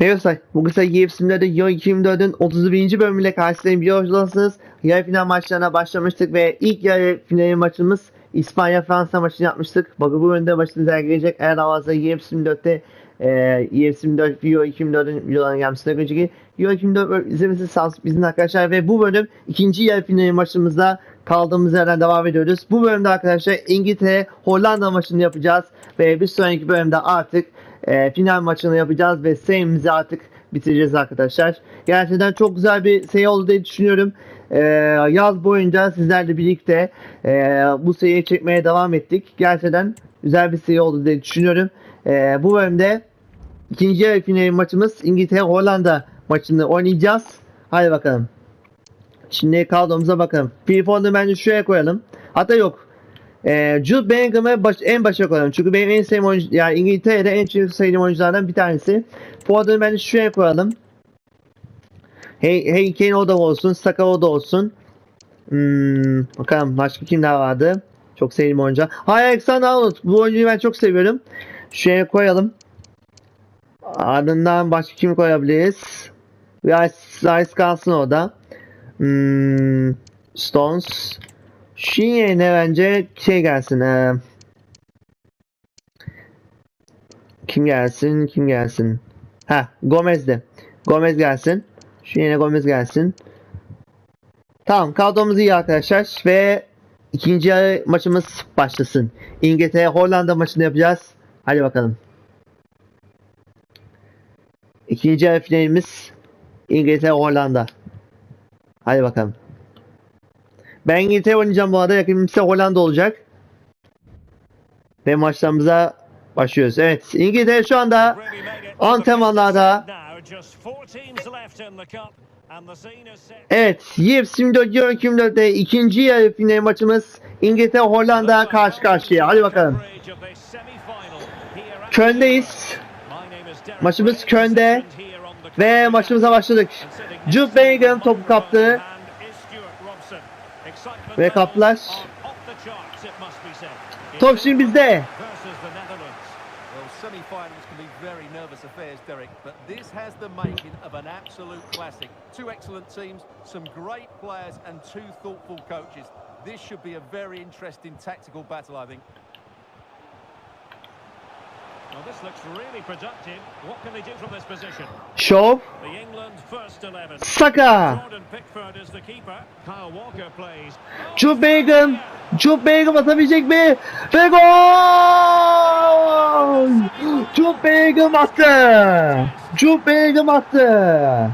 Merhaba, bugün ise YFC'de de Euro 2024'ün 31. bölümüyle karşılayın biliyorsunuz. Yarı final maçlarına başlamıştık ve ilk yarı final maçımız İspanya-Fransa maçını yapmıştık. Bakın bu bölümde başımıza gelecek. Eğer havazda YF24'te e, YF24 Euro 2024'ün videolarına gelmesine önceki Euro 2024 izlemesi sağ bizim arkadaşlar ve bu bölüm ikinci yarı final maçımızda kaldığımız yerden devam ediyoruz. Bu bölümde arkadaşlar İngiltere Hollanda maçını yapacağız ve bir sonraki bölümde artık e, final maçını yapacağız ve serimizi artık bitireceğiz arkadaşlar. Gerçekten çok güzel bir seri oldu diye düşünüyorum. E, yaz boyunca sizlerle birlikte e, bu seriyi çekmeye devam ettik. Gerçekten güzel bir seri oldu diye düşünüyorum. E, bu bölümde ikinci yarı final maçımız İngiltere Hollanda maçını oynayacağız. Hadi bakalım. Şimdi kadromuza bakalım. Freeform'u bence şuraya koyalım. Hatta yok. Ee, Jude Bellingham'ı baş, en başa koyalım. Çünkü benim en sevdiğim oyuncu, yani İngiltere'de en çok sevdiğim oyunculardan bir tanesi. Foden'ı bence şuraya koyalım. Hey, hey Kane o da olsun. Saka o da olsun. Hmm, bakalım başka kimler vardı? Çok sevdiğim oyuncu. Hayır Alexander Arnold. Bu oyuncuyu ben çok seviyorum. Şuraya koyalım. Ardından başka kim koyabiliriz? Rice, Rice kalsın orada. Hmm, Stones. Şu yerine bence şey gelsin. E, kim gelsin? Kim gelsin? Ha, Gomez de. Gomez gelsin. Şu yerine Gomez gelsin. Tamam, kadromuz iyi arkadaşlar ve ikinci maçımız başlasın. İngiltere Hollanda maçını yapacağız. Hadi bakalım. İkinci yarı finalimiz İngiltere Hollanda. Hadi bakalım. Ben İngiltere oynayacağım bu arada. İse Hollanda olacak. Ve maçlarımıza başlıyoruz. Evet İngiltere şu anda antrenmanlarda. Evet YF 24 Euro 2024'te ikinci yarı final maçımız İngiltere Hollanda karşı karşıya. Hadi bakalım. Köln'deyiz. Maçımız Köln'de. Ve maçımıza başladık. Jude Bellingham topu kaptı. Ve kaptılar. Top şimdi bizde. Semi-finals can be very nervous affairs, Derek, but this has the making of an absolute classic. Two excellent teams, some great players, and two thoughtful coaches. This should be a very interesting tactical battle, I think. 11. Saka. Jude Bellingham. Jude Bellingham atabilecek mi? Ve gol! Jude Bellingham attı. Jude Bellingham attı.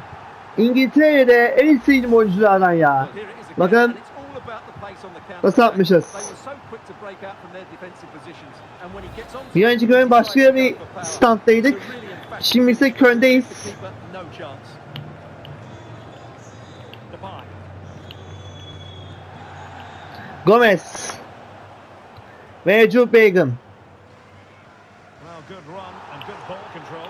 İngiltere'de en sevdiğim oyunculardan ya. Bakın nasıl on Bir önceki bölüm başka bir standdaydık. Şimdi ise Köln'deyiz. Gomez. Ve Jude Bellingham. Well, good run and good ball control.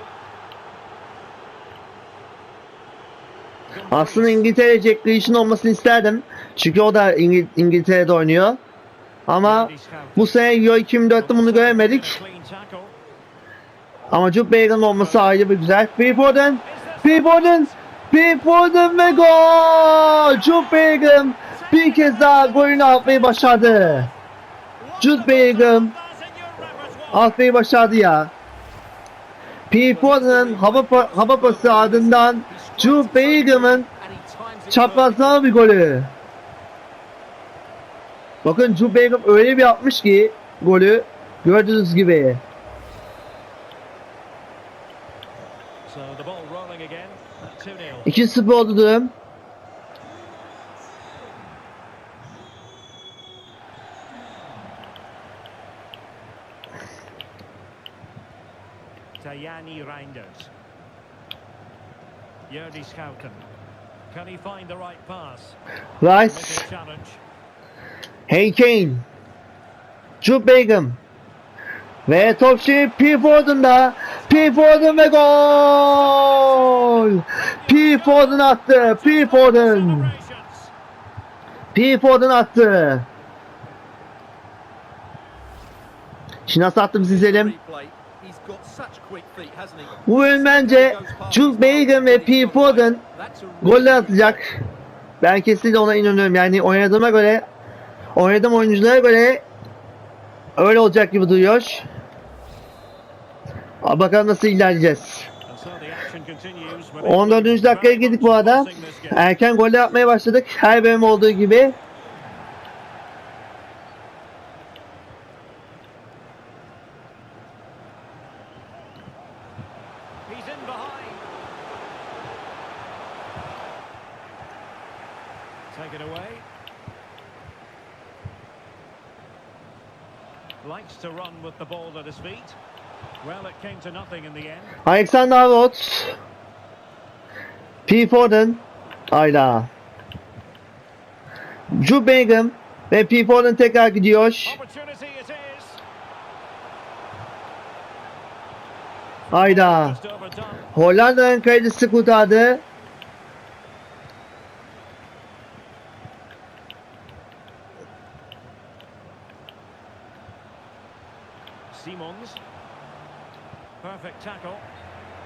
Aslında İngiltere Jack Grealish'in olmasını isterdim. Çünkü o da İngil- İngiltere'de oynuyor. Ama bu sene Euro 2004'te bunu göremedik. Ama Jude Bellingham olması ayrı bir güzel. Phil Foden. Phil Foden. Phil Foden ve gol. Jude Bellingham bir kez daha golünü atmayı başardı. Jude Bellingham atmayı başardı ya. Phil Foden'ın hava, hava pası ardından Bellingham'ın And he times it çaprazlama bir golü. Bakın Jude Bellingham öyle bir atmış ki golü gördüğünüz gibi. 2-0. 2-0 oldu durum. Tajani Reinders. Jordi Schouten. Can he find the right pass? Rice, challenge. Harry Kane, Jude Bellingham ve top şimdi P. Foden ve gol! P. Foden attı. P. Foden attı. Şimdi nasıl attım siz izleyelim. Replay. He's got such quick feet, hasn't he? Bu oyun bence Jude Bellingham ve P. Foden goller atacak. Ben kesinlikle ona inanıyorum. Yani oynadığıma göre oynadığım oyunculara göre öyle olacak gibi duruyor. Aa, Bakalım nasıl ilerleyeceğiz. And so the action continues with 14. England dakikaya girdik bu arada. Erken goller atmaya başladık. Her bölüm olduğu gibi. He's in behind. Take it away. Likes to run with the ball at his feet. Well, it came to nothing in the end. Alexander Arnold. P. Foden. Hayda. Jude Bellingham ve P. Foden tekrar gidiyor. Overdone. Hollanda'nın kalecisi kurtardı. Simons. Perfect tackle.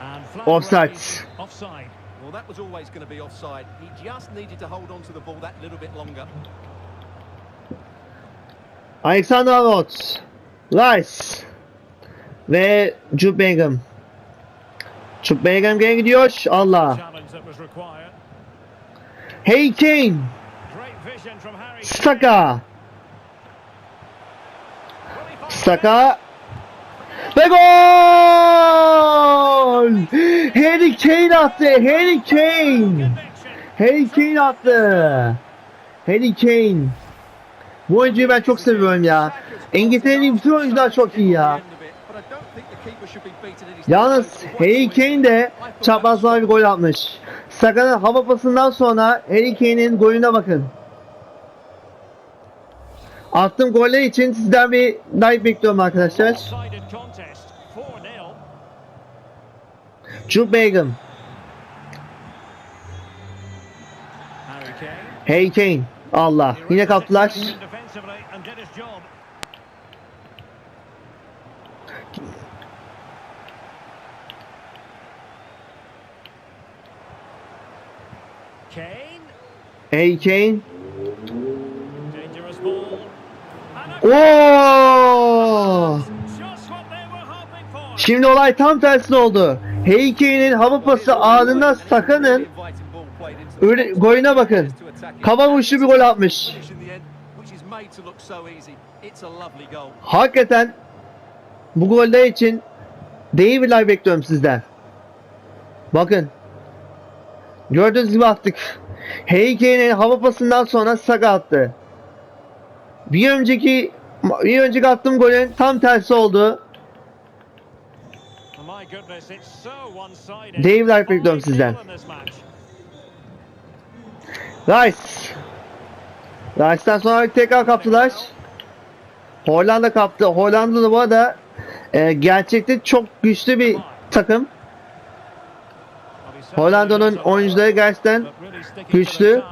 And flag Offside. Offside. Well, that was always going to be offside. He just needed to hold on to the ball that little bit longer. Alexander Arnold. Rice. Ve Jude Bellingham. Jude Bellingham geri gidiyor. Allah. Challenge that was required. Hey Kane. Saka. Saka. Ve gol! Harry Kane attı. Harry Kane. Harry Kane attı. Harry Kane. Bu oyuncuyu ben çok seviyorum ya. İngiltere'nin bütün oyuncular çok iyi ya. Yalnız Harry Kane de çaprazdan bir gol atmış. Saka'nın hava pasından sonra Harry Kane'in golüne bakın. Attığım goller için sizden bir like bekliyorum arkadaşlar. Lopsided contest. 4-0. Jude Bellingham, Harry Kane. Allah. Yine his job. Kane. Oo! Şimdi olay tam tersine oldu. Kane'in hava pası ardından Saka'nın golüne bakın. Kafa vuruşu bir gol atmış. Hakikaten bu goller için like bekliyorum sizden. Bakın. Gördüğünüz gibi attık. Kane'in hava pasından sonra Saka attı. Bir önceki bir önceki attığım golün tam tersi oldu. Dave like bekliyorum sizden. Rice. Rice'den sonra tekrar kaptılar. Hollanda kaptı. Hollanda da bu arada e, gerçekte çok güçlü bir takım. Hollanda'nın oyuncuları gerçekten güçlü.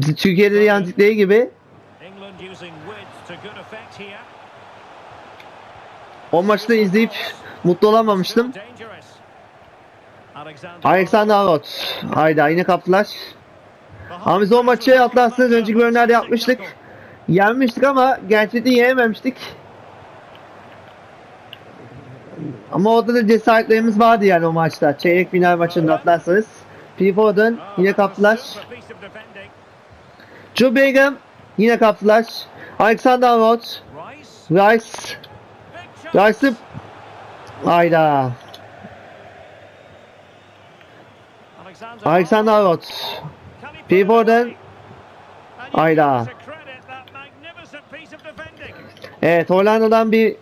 Türkiye'de de yendikleri gibi. England using width to good effect here. O maçı da izleyip mutlu olamamıştım. Alexander. Arnold. Hayda yine kaptılar. Ama biz o maçı atlarsınız önceki bölümlerde yapmıştık. Yenmiştik ama gerçekten yenememiştik. Ama orada da cesaretlerimiz vardı yani o maçta. Çeyrek final maçında atlarsanız. P. Foden Oh, yine kaptılar. Joe Bellingham yine kaptılar. Alexander Arnold. Rice. Rice'ı... Hayda. Alexander. Alexander Arnold. Can he put P. it Foden. away? And you Hayda. Evet Hollanda'dan bir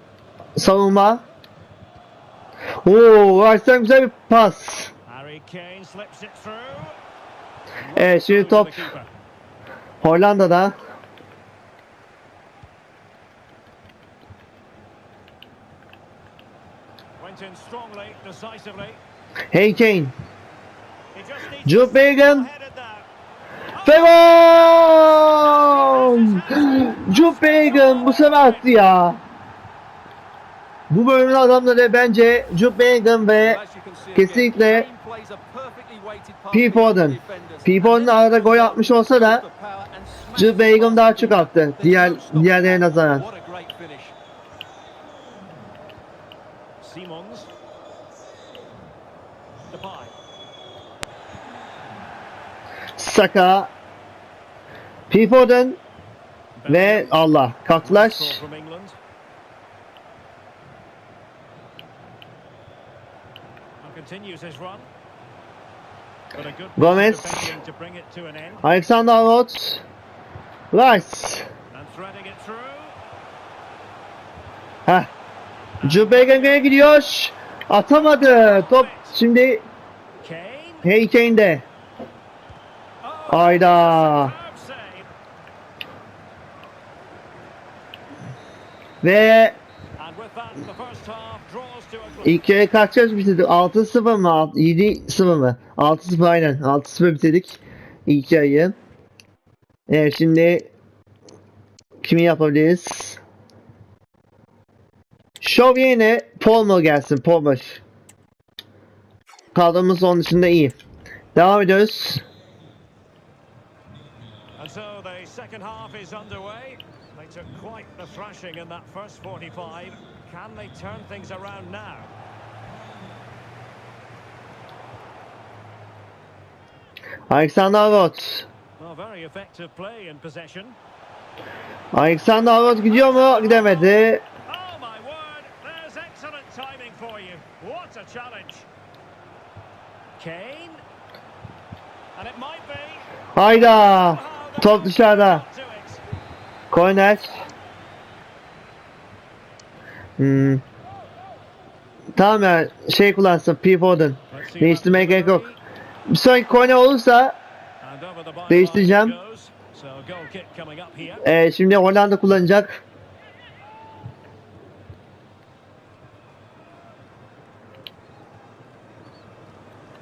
savunma. Oo, Rice'den güzel bir pas. Evet şimdi top. Hollanda'da. Went in strongly, decisively. Harry Kane. Headed that. Ve gol! Jude Bellingham bu sefer attı ya. Bu bölümün adamları bence Jude Bellingham ve kesinlikle P. Foden. P. Foden arada gol atmış olsa da Jude Bellingham daha çok attı. Diğer diğerlerine nazaran. What a great finish. Simons. Depay. Saka, P. Foden ve Allah katlaş. Gomez. Alexander Arnold, Rice. Heh. Gene gidiyor. Atamadı. Top şimdi. Harry Kane'de. Save. Ve ilk yarı kaç kaç bitirdik? 6-0 mı? 7-0 mı? 6-0 aynen. 6-0 bitirdik ilk yarıyı. Evet şimdi kimi yapabiliriz? Şov yerine Palmer gelsin. Palmer. Kadromuz onun dışında iyi. Devam ediyoruz. Second half is underway. They took quite the thrashing in that first 45. Can they turn things around now? Alexander Arnold. Well, very effective play in possession. Alexander Arnold gidiyor mu? Gidemedi. Oh my word, there's excellent timing for you. What a challenge. Kane. And it might be. Hayda. Oh, Top dışarıda. Korner. Hmm. Tamam ya şey kullansın P. Foden. Değiştirmeye gerek yok. Bir sonraki korner olursa Değiştireceğim. it goes. So goal kick coming up here. e, şimdi Hollanda kullanacak.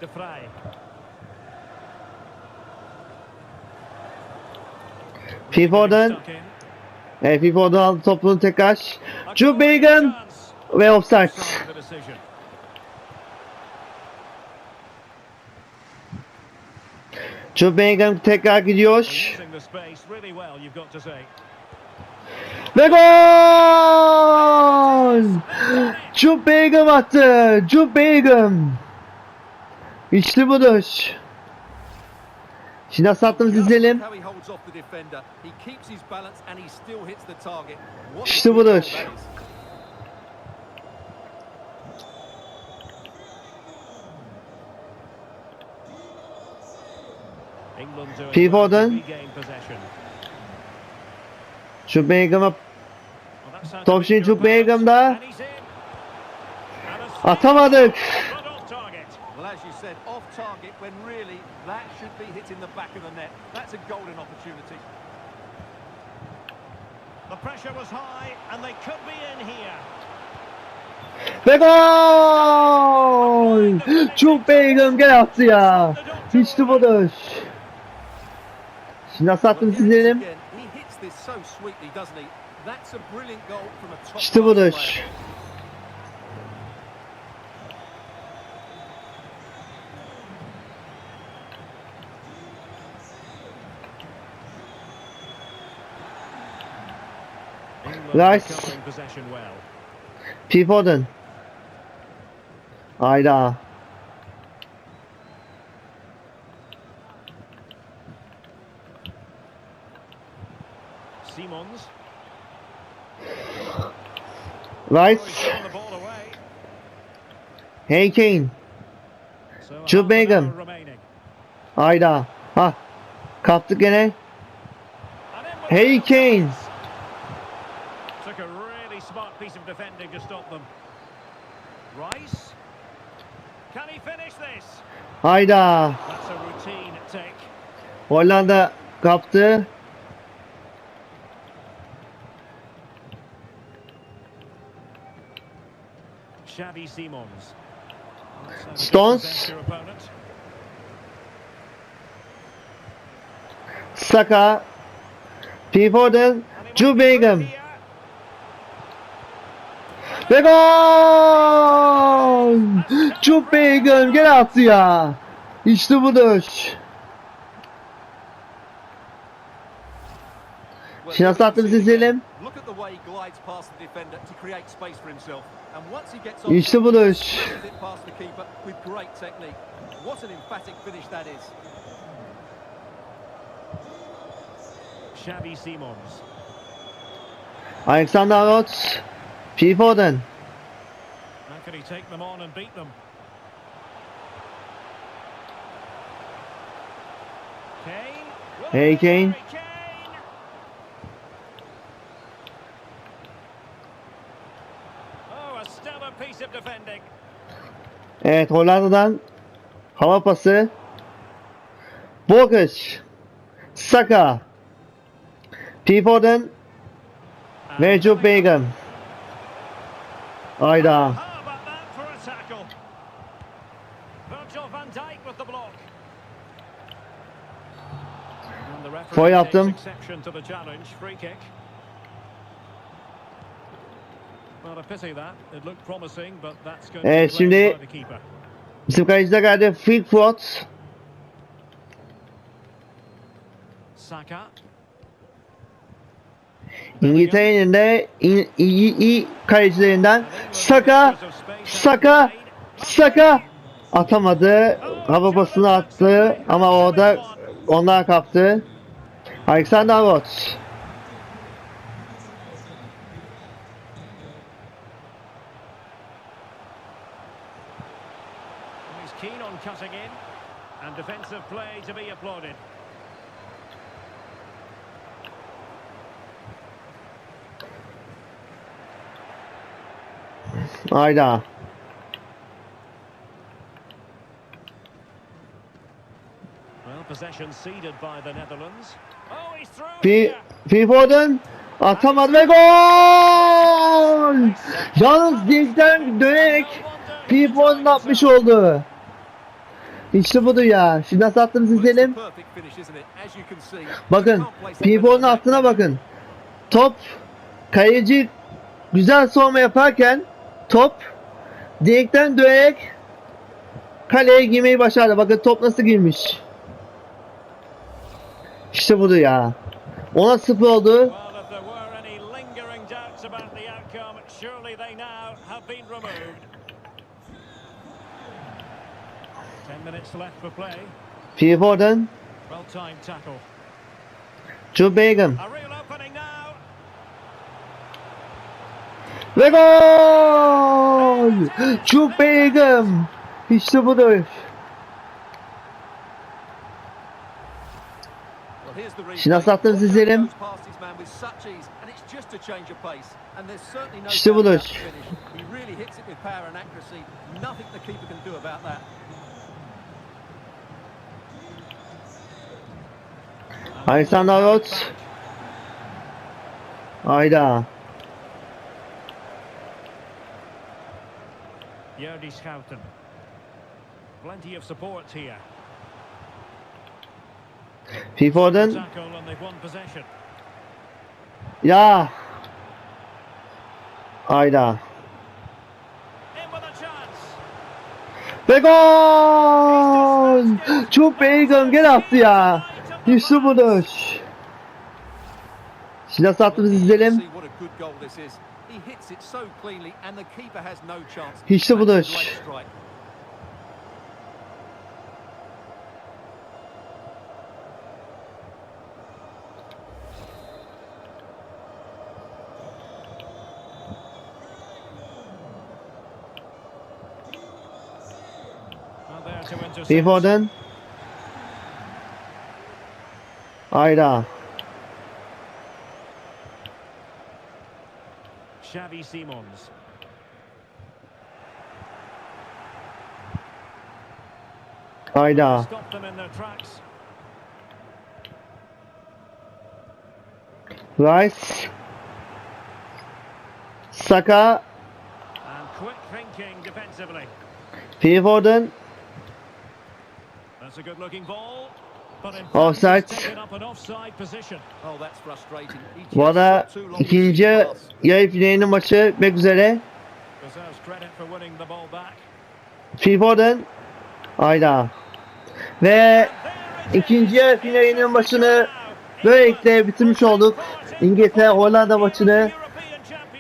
De Vrij. İn. E. Foden aldı topunu tekrar. Bellingham chance. ve offside. Jude Bellingham tekrar gidiyor. Ve gol! Jude Bellingham attı. Jude Bellingham. İşte budur. Şimdi nasıl attığımızı Just izleyelim. İşte budur. goal that is. England doing P. well to Foden. Jude Bellingham'a Top şimdi Bellingham'da. atamadık. Said, off target when really that should be hitting the back of the net. That's a golden opportunity. The pressure was high, and they could be in here. Ve gol! Jude Bellingham gel attı ya. İşte budur. Şimdi nasıl Well, attığımızı here it is Rice. recovering possession well. P. Foden. Hayda. Simons. Rice. Harry Kane. Jude Bellingham. Hayda. Ha. Kaptık gene. The Kane. Defending to stop them. Rice. Can he finish this? Hayda. That's a routine take. Hollanda kaptı. Xavi Simons. Stones. Saka. P. Foden. Jude Bellingham. Ve! Çok beğendim. Gel attı ya. İşte budur. Şimdi nasıl attığını izleyelim. İşte budur. Xavi Simons. Alexander Roth P4 Hey Kane. Evet Hollanda'dan hava pası. Bokic. Saka. P4'den Recep Beygam. Hayda. Takes yaptım. Evet, şimdi-. Bizim kaleciler geldi. Freakford. Saka. İngiltere'nin de iyi, iyi, iyi kalecilerinden Saka. Saka. Saka. Atamadı. Hava basını attı. Ama orada onlar kaptı. Alexander Arnold. Keen on cutting in. And defensive play to be applauded. Here. Phil Foden atamadı ve gol! Yalnız direkten dönerek enjoying atmış oldu. İşte budur ya. Şimdi nasıl attığımızı izleyelim. Bakın Foden'ın attığına bakın. Top kaleci güzel savunma yaparken top direkten dönerek kaleye girmeyi başardı. Bakın top nasıl girmiş. İşte budur ya. Ona sıfır oldu. Well, if there were it's just a change of pace. And there's certainly no İşte doubt budur. about the finish. He really hits it with power and accuracy. Nothing the keeper can do about that. Alexander Arnold. Hayda. Jordi Schouten. Plenty of support here. Possession. Ya. Hayda. Ve gol! Jude Bellingham gene attı ya. İşte budur. Şimdi nasıl attığımızı izleyelim. See what a good goal this is. He hits it so cleanly, and the keeper has no chance. İşte That's a budur. great strike. Well, Xavi Simons. Hayda. Stop them in their tracks. Rice. Saka. And quick thinking defensively. Foden. That's a good looking ball. Offside. to ikinci yarı finalinin maçı bitmek üzere. Phil Foden. Hayda. Ve ikinci yarı finalinin başını böylelikle bitirmiş olduk. İngiltere Hollanda maçını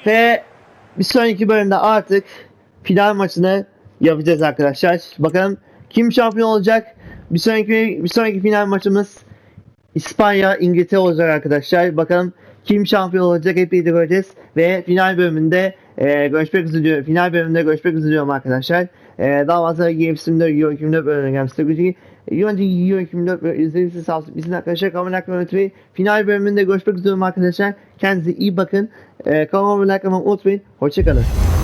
ve bir sonraki bölümde artık final maçını yapacağız arkadaşlar. Bakalım kim şampiyon olacak? Bir sonraki bir sonraki final maçımız İspanya İngiltere olacak arkadaşlar. Bakalım kim şampiyon olacak hep birlikte göreceğiz ve final bölümünde e, görüşmek üzere. Final bölümünde görüşmek üzere diyorum arkadaşlar. E, daha fazla Game Sim'de Euro 2004 bölümüne gelmiştir. Gücü Euro Euro 2004 bölümü izlediğiniz sağ olsun. Bizim arkadaşlar like atmayı unutmayın. Final bölümünde görüşmek üzere arkadaşlar. Kendinize iyi bakın. E, like atmayı unutmayın. Hoşçakalın.